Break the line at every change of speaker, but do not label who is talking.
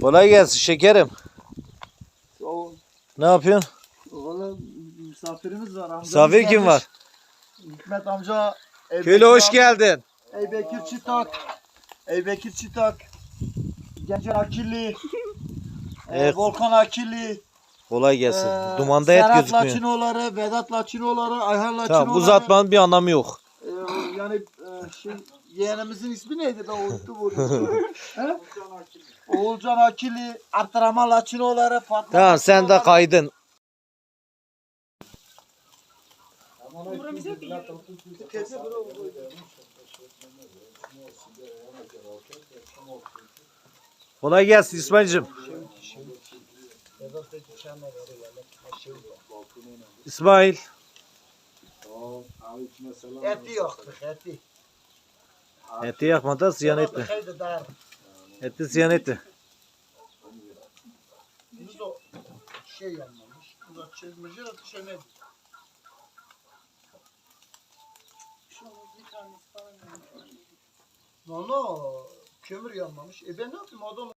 Kolay gelsin şekerim.
O,
Ne yapıyorsun?
valla misafirimiz var. Amcamız
Misafir kim var?
Hikmet amca. Eybekir
Köylü hoş
abi,
geldin.
Eybekir Çıtak. Eybekir Çıtak. Gencer Akilli. e,
Evet.
Volkan Akilli.
Kolay gelsin.
e,
Dumanda et
Serhat
gözükmüyor.
Laçinoğulları, Vedat Laçinoğulları, Ayhan Laçinoğulları.
Tamam uzatmanın bir anlamı yok.
E, yani şey, yeğenimizin ismi neydi be unuttum onu. He? Oğulcan Akilli, Abdurrahman Laçinoğulları, Fatma
Tamam sen de kaydın. Kolay gelsin İsmail'cim. İsmail.
Eti yoktu, eti.
Eti yakmadan ziyan
dar.
Eti ziyan etme.
Biz o şey yanmamış. Bu da çizmeci de şey ne? No no kömür yanmamış. E ben ne yapayım adam